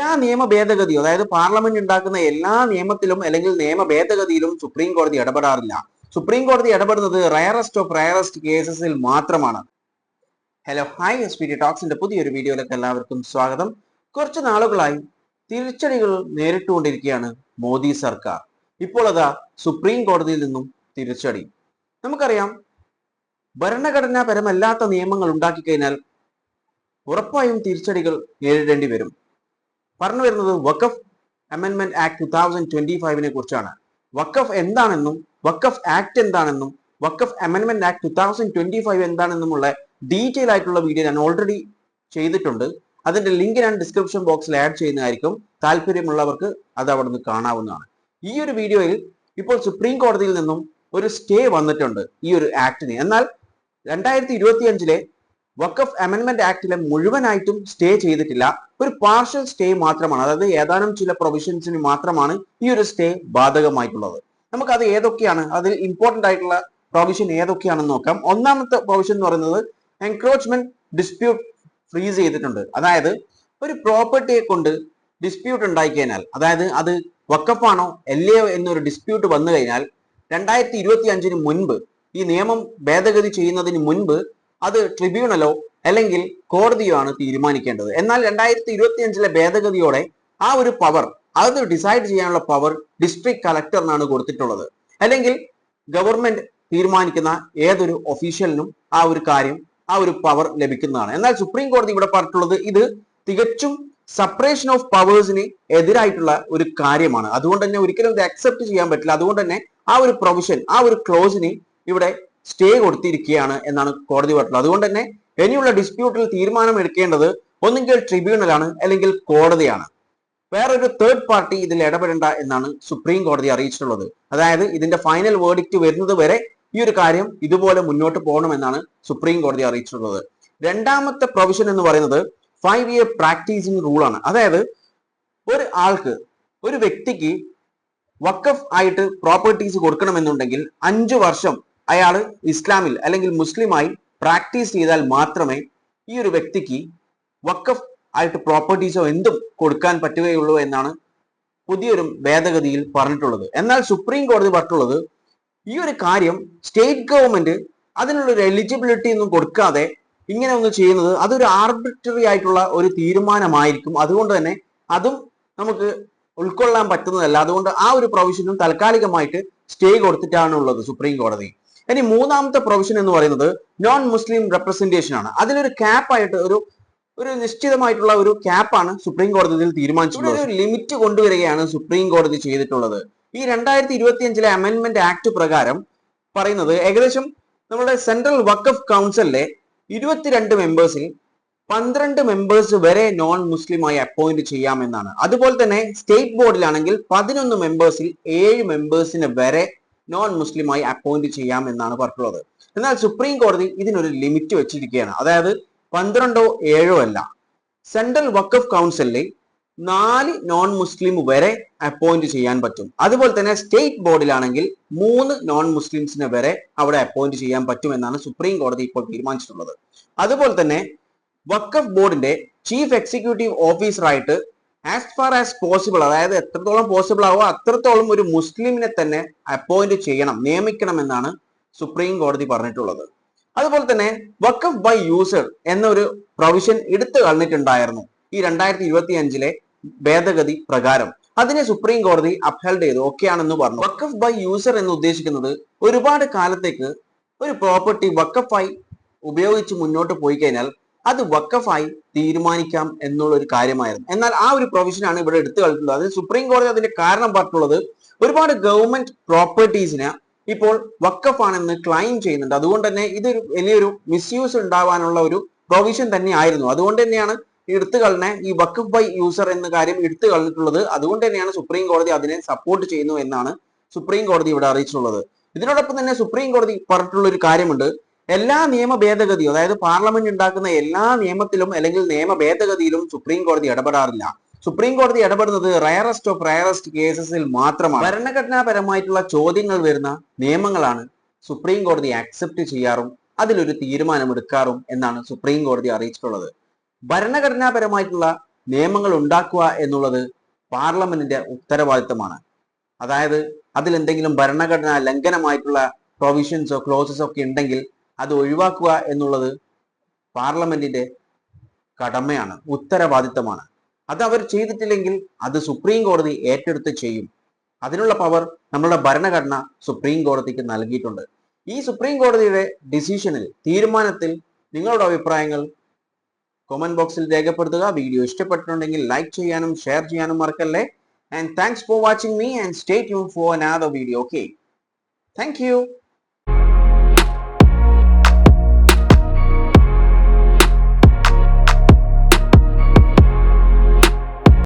എല്ലാ നിയമ ഭേദഗതിയും അതായത് പാർലമെന്റ് ഉണ്ടാക്കുന്ന എല്ലാ നിയമത്തിലും അല്ലെങ്കിൽ നിയമ ഭേദഗതിയിലും സുപ്രീം കോടതി ഇടപെടാറില്ല. സുപ്രീം കോടതി ഇടപെടുന്നത് റയറസ്റ്റ് ഓഫ് റയറസ്റ്റ് കേസസിൽ മാത്രമാണ്. ഹലോ ഹായ് എസ് പി ടോക്സിന്റെ പുതിയൊരു വീഡിയോയിലേക്ക് എല്ലാവർക്കും സ്വാഗതം. കുറച്ച് നാളുകളായി തിരിച്ചടികൾ നേരിട്ടുകൊണ്ടിരിക്കുകയാണ് മോദി സർക്കാർ. ഇപ്പോൾ അതാ സുപ്രീം കോടതിയിൽ നിന്നും തിരിച്ചടി. നമുക്കറിയാം ഭരണഘടനാപരമല്ലാത്ത നിയമങ്ങൾ ഉണ്ടാക്കി കഴിഞ്ഞാൽ ഉറപ്പായും തിരിച്ചടികൾ നേരിടേണ്ടി വരും. പറഞ്ഞു വരുന്നത് വഖഫ് അമെൻമെന്റ് ആക്ട് ടു തൗസൻഡ് ട്വന്റി ഫൈവിനെ കുറിച്ചാണ്. വഖഫ് എന്താണെന്നും വഖഫ് ആക്ട് എന്താണെന്നും Waqf അമെൻമെന്റ് act two thousand twenty five എന്താണെന്നുമുള്ള detail ആയിട്ടുള്ള വീഡിയോ ഞാൻ ഓൾറെഡി ചെയ്തിട്ടുണ്ട്. അതിന്റെ ലിങ്ക് ഞാൻ ഡിസ്ക്രിപ്ഷൻ ബോക്സിൽ ആഡ് ചെയ്യുന്നതായിരിക്കും. താല്പര്യമുള്ളവർക്ക് അത് അവിടെ നിന്ന് കാണാവുന്നതാണ്. ഈ ഒരു വീഡിയോയിൽ ഇപ്പോൾ സുപ്രീം കോടതിയിൽ നിന്നും ഒരു സ്റ്റേ വന്നിട്ടുണ്ട് ഈ ഒരു ആക്ടിന് എന്നാൽ രണ്ടായിരത്തി ഇരുപത്തി വഖഫ് അമെന്റ്മെന്റ് ആക്ടിലെ മുഴുവനായിട്ടും സ്റ്റേ ചെയ്തിട്ടില്ല. ഒരു പാർഷ്യൽ സ്റ്റേ മാത്രമാണ്. അതായത് ഏതാനും ചില പ്രൊവിഷൻസിന് മാത്രമാണ് ഈ ഒരു സ്റ്റേ ബാധകമായിട്ടുള്ളത്. നമുക്ക് അത് ഏതൊക്കെയാണ്? അതിൽ ഇമ്പോർട്ടന്റ് ആയിട്ടുള്ള പ്രൊവിഷൻ ഏതൊക്കെയാണെന്ന് നോക്കാം. ഒന്നാമത്തെ പ്രൊവിഷൻ എന്ന് പറയുന്നത് എൻക്രോച്ച്മെന്റ് ഡിസ്പ്യൂട്ട് ഫ്രീസ് ചെയ്തിട്ടുണ്ട്. അതായത് ഒരു പ്രോപ്പർട്ടിയെ കൊണ്ട് ഡിസ്പ്യൂട്ട് ഉണ്ടായി കഴിഞ്ഞാൽ അതായത് അത് വക്കഫാണോ അല്ലയോ എന്നൊരു ഡിസ്പ്യൂട്ട് വന്നു കഴിഞ്ഞാൽ രണ്ടായിരത്തി ഇരുപത്തി അഞ്ചിന് മുൻപ് ഈ നിയമം ഭേദഗതി ചെയ്യുന്നതിന് മുൻപ് അത് ട്രിബ്യൂണലോ അല്ലെങ്കിൽ കോടതിയോ ആണ് തീരുമാനിക്കേണ്ടത്. എന്നാൽ രണ്ടായിരത്തി ഇരുപത്തി അഞ്ചിലെ ഭേദഗതിയോടെ ആ ഒരു പവർ അത് ഡിസൈഡ് ചെയ്യാനുള്ള പവർ ഡിസ്ട്രിക്ട് കളക്ടറിനാണ് കൊടുത്തിട്ടുള്ളത്. അല്ലെങ്കിൽ ഗവൺമെന്റ് തീരുമാനിക്കുന്ന ഏതൊരു ഒഫീഷ്യലിനും ആ ഒരു കാര്യം ആ ഒരു പവർ ലഭിക്കുന്നതാണ്. എന്നാൽ സുപ്രീം കോടതി ഇവിടെ പറഞ്ഞിട്ടുള്ളത് ഇത് തികച്ചും സെപ്പറേഷൻ ഓഫ് പവേഴ്സിന് എതിരായിട്ടുള്ള ഒരു കാര്യമാണ്. അതുകൊണ്ട് തന്നെ ഒരിക്കലും ഇത് അക്സെപ്റ്റ് ചെയ്യാൻ പറ്റില്ല. അതുകൊണ്ട് തന്നെ ആ ഒരു പ്രൊവിഷൻ ആ ഒരു ക്ലോസിന് ഇവിടെ സ്റ്റേ കൊടുത്തിരിക്കുകയാണ് എന്നാണ് കോടതി പറഞ്ഞിട്ടുള്ളത് അതുകൊണ്ട് തന്നെ ഇനിയുള്ള ഡിസ്പ്യൂട്ടിൽ തീരുമാനം എടുക്കേണ്ടത് ഒന്നുകിൽ ട്രിബ്യൂണലാണ് അല്ലെങ്കിൽ കോടതിയാണ്. വേറൊരു തേർഡ് പാർട്ടി ഇതിൽ ഇടപെടേണ്ട എന്നാണ് സുപ്രീം കോടതി അറിയിച്ചിട്ടുള്ളത്. അതായത് ഇതിന്റെ ഫൈനൽ വേർഡിക്റ്റ് വരുന്നത് വരെ ഈ ഒരു കാര്യം ഇതുപോലെ മുന്നോട്ട് പോകണമെന്നാണ് സുപ്രീം കോടതി അറിയിച്ചിട്ടുള്ളത്. രണ്ടാമത്തെ പ്രൊവിഷൻ എന്ന് പറയുന്നത് ഫൈവ് ഇയർ പ്രാക്ടീസിങ് റൂൾ ആണ് അതായത് ഒരു ആൾക്ക് ഒരു വ്യക്തിക്ക് വക്കഫ് ആയിട്ട് പ്രോപ്പർട്ടീസ് കൊടുക്കണമെന്നുണ്ടെങ്കിൽ അഞ്ചു വർഷം അയാൾ ഇസ്ലാമിൽ അല്ലെങ്കിൽ മുസ്ലിമായി പ്രാക്ടീസ് ചെയ്താൽ മാത്രമേ ഈ ഒരു വ്യക്തിക്ക് വക്കഫ് ആയിട്ട് പ്രോപ്പർട്ടീസോ എന്തും കൊടുക്കാൻ പറ്റുകയുള്ളൂ എന്നാണ് പുതിയൊരു ഭേദഗതിയിൽ പറഞ്ഞിട്ടുള്ളത്. എന്നാൽ സുപ്രീം കോടതി പറഞ്ഞിട്ടുള്ളത് ഈ ഒരു കാര്യം സ്റ്റേറ്റ് ഗവൺമെന്റ് അതിനുള്ള ഒരു എലിജിബിലിറ്റി ഒന്നും കൊടുക്കാതെ ഇങ്ങനെ ഒന്ന് ചെയ്യുന്നത് അതൊരു ആർബിറ്ററി ആയിട്ടുള്ള ഒരു തീരുമാനമായിരിക്കും. അതുകൊണ്ട് തന്നെ അതും നമുക്ക് ഉൾക്കൊള്ളാൻ പറ്റുന്നതല്ല. അതുകൊണ്ട് ആ ഒരു പ്രൊവിഷനും താൽക്കാലികമായിട്ട് സ്റ്റേ കൊടുത്തിട്ടാണ് ഉള്ളത് സുപ്രീം കോടതി. ഇനി മൂന്നാമത്തെ പ്രൊവിഷൻ എന്ന് പറയുന്നത് നോൺ മുസ്ലിം റെപ്രസെന്റേഷൻ ആണ്. അതിലൊരു ക്യാപ്പായിട്ട് ഒരു ഒരു നിശ്ചിതമായിട്ടുള്ള ഒരു ക്യാപ്പാണ് സുപ്രീം കോടതിയിൽ തീരുമാനിച്ചിട്ടുള്ളത്. ഒരു ലിമിറ്റ് കൊണ്ടുവരികയാണ് സുപ്രീം കോടതി ചെയ്തിട്ടുള്ളത്. ഈ രണ്ടായിരത്തി ഇരുപത്തി അഞ്ചിലെ അമെന്റ്മെന്റ് ആക്ട് പ്രകാരം പറയുന്നത് ഏകദേശം നമ്മുടെ സെൻട്രൽ വക്കഫ് കൗൺസിലിലെ ഇരുപത്തിരണ്ട് മെമ്പേഴ്സിൽ പന്ത്രണ്ട് മെമ്പേഴ്സ് വരെ നോൺ മുസ്ലിമായി അപ്പോയിന്റ് ചെയ്യാമെന്നാണ്. അതുപോലെ തന്നെ സ്റ്റേറ്റ് ബോർഡിലാണെങ്കിൽ പതിനൊന്ന് മെമ്പേഴ്സിൽ ഏഴ് മെമ്പേഴ്സിന് വരെ നോൺ മുസ്ലിമായി അപ്പോയിന്റ് ചെയ്യാം എന്നാണ് പറഞ്ഞിട്ടുള്ളത്. എന്നാൽ സുപ്രീം കോടതി ഇതിനൊരു ലിമിറ്റ് വെച്ചിരിക്കുകയാണ്. അതായത് പന്ത്രണ്ടോ ഏഴോ അല്ല. സെൻട്രൽ വഖഫ് കൗൺസിലിൽ നാല് നോൺ മുസ്ലിം വരെ അപ്പോയിന്റ് ചെയ്യാൻ പറ്റും. അതുപോലെ തന്നെ സ്റ്റേറ്റ് ബോർഡിലാണെങ്കിൽ മൂന്ന് നോൺ മുസ്ലിംസിനെ വരെ അവിടെ അപ്പോയിന്റ് ചെയ്യാൻ പറ്റും എന്നാണ് സുപ്രീം കോടതി ഇപ്പോൾ തീരുമാനിച്ചിട്ടുള്ളത്. അതുപോലെ തന്നെ വഖഫ് ബോർഡിന്റെ ചീഫ് എക്സിക്യൂട്ടീവ് ഓഫീസറായിട്ട് ആസ് ഫാർ ആസ് പോസിബിൾ അതായത് എത്രത്തോളം പോസിബിൾ ആവോ അത്രത്തോളം ഒരു മുസ്ലിമിനെ തന്നെ അപ്പോയിന്റ് ചെയ്യണം നിയമിക്കണം എന്നാണ് സുപ്രീം കോടതി പറഞ്ഞിട്ടുള്ളത്. അതുപോലെ തന്നെ വക്കഫ് ബൈ യൂസർ എന്നൊരു പ്രൊവിഷൻ എടുത്തു കളഞ്ഞിട്ടുണ്ടായിരുന്നു ഈ രണ്ടായിരത്തി ഇരുപത്തി അഞ്ചിലെ ഭേദഗതി പ്രകാരം. അതിനെ സുപ്രീം കോടതി അപ്ഹെൽഡ് ചെയ്തു ഓക്കെ ആണെന്ന് പറഞ്ഞു. വക്കഫ് ബൈ യൂസർ എന്ന് ഉദ്ദേശിക്കുന്നത് ഒരുപാട് കാലത്തേക്ക് ഒരു പ്രോപ്പർട്ടി വക്കഫായി ഉപയോഗിച്ച് മുന്നോട്ട് പോയി കഴിഞ്ഞാൽ അത് വക്കഫായി തീരുമാനിക്കാം എന്നുള്ള ഒരു കാര്യമായിരുന്നു. എന്നാൽ ആ ഒരു പ്രൊവിഷനാണ് ഇവിടെ എടുത്തു കളിക്കുന്നത് അതിന് സുപ്രീം കോടതി അതിന്റെ കാരണം പറഞ്ഞിട്ടുള്ളത് ഒരുപാട് ഗവൺമെന്റ് പ്രോപ്പർട്ടീസിന് ഇപ്പോൾ വക്കഫാണെന്ന് ക്ലെയിം ചെയ്യുന്നുണ്ട്. അതുകൊണ്ട് തന്നെ ഇതൊരു വലിയൊരു മിസ്യൂസ് ഉണ്ടാവാനുള്ള ഒരു പ്രൊവിഷൻ തന്നെ ആയിരുന്നു. അതുകൊണ്ട് തന്നെയാണ് എടുത്തു കളഞ്ഞ ഈ വക്കഫ് ബൈ യൂസർ എന്ന കാര്യം എടുത്തു കളഞ്ഞിട്ടുള്ളത് അതുകൊണ്ട് തന്നെയാണ് സുപ്രീം കോടതി അതിനെ സപ്പോർട്ട് ചെയ്യുന്നു എന്നാണ് സുപ്രീം കോടതി ഇവിടെ അറിയിച്ചിട്ടുള്ളത്. ഇതിനോടൊപ്പം തന്നെ സുപ്രീം കോടതി പറഞ്ഞിട്ടുള്ള ഒരു കാര്യമുണ്ട്. എല്ലാ നിയമ ഭേദഗതിയും അതായത് പാർലമെന്റ് ഉണ്ടാക്കുന്ന എല്ലാ നിയമത്തിലും അല്ലെങ്കിൽ നിയമ ഭേദഗതിയിലും സുപ്രീം കോടതി ഇടപെടാറില്ല. സുപ്രീം കോടതി ഇടപെടുന്നത് റയറസ്റ്റ് ഓഫ് റയറസ്റ്റ് കേസസിൽ മാത്രമാണ്. ഭരണഘടനാപരമായിട്ടുള്ള ചോദ്യങ്ങൾ വരുന്ന നിയമങ്ങളാണ് സുപ്രീം കോടതി ആക്സെപ്റ്റ് ചെയ്യാറും അതിലൊരു തീരുമാനമെടുക്കാറും എന്നാണ് സുപ്രീം കോടതി അറിയിച്ചിട്ടുള്ളത്. ഭരണഘടനാപരമായിട്ടുള്ള നിയമങ്ങൾ ഉണ്ടാക്കുക എന്നുള്ളത് പാർലമെന്റിന്റെ ഉത്തരവാദിത്തമാണ്. അതായത് അതിൽ എന്തെങ്കിലും ഭരണഘടനാ ലംഘനമായിട്ടുള്ള പ്രൊവിഷൻസോ ക്ലോസസോ ഒക്കെ ഉണ്ടെങ്കിൽ അത് ഒഴിവാക്കുക എന്നുള്ളത് പാർലമെന്റിന്റെ കടമയാണ് ഉത്തരവാദിത്തമാണ്. അത് അവർ ചെയ്തിട്ടില്ലെങ്കിൽ അത് സുപ്രീം കോടതി ഏറ്റെടുത്ത് ചെയ്യും. അതിനുള്ള പവർ നമ്മളുടെ ഭരണഘടന സുപ്രീം കോടതിക്ക് നൽകിയിട്ടുണ്ട്. ഈ സുപ്രീം കോടതിയുടെ ഡിസിഷനിൽ തീരുമാനത്തിൽ നിങ്ങളുടെ അഭിപ്രായങ്ങൾ കമന്റ് ബോക്സിൽ രേഖപ്പെടുത്തുക. വീഡിയോ ഇഷ്ടപ്പെട്ടിട്ടുണ്ടെങ്കിൽ ലൈക്ക് ചെയ്യാനും ഷെയർ ചെയ്യാനും മറക്കല്ലേ. And thanks for watching me and stay tune for another video okay thank you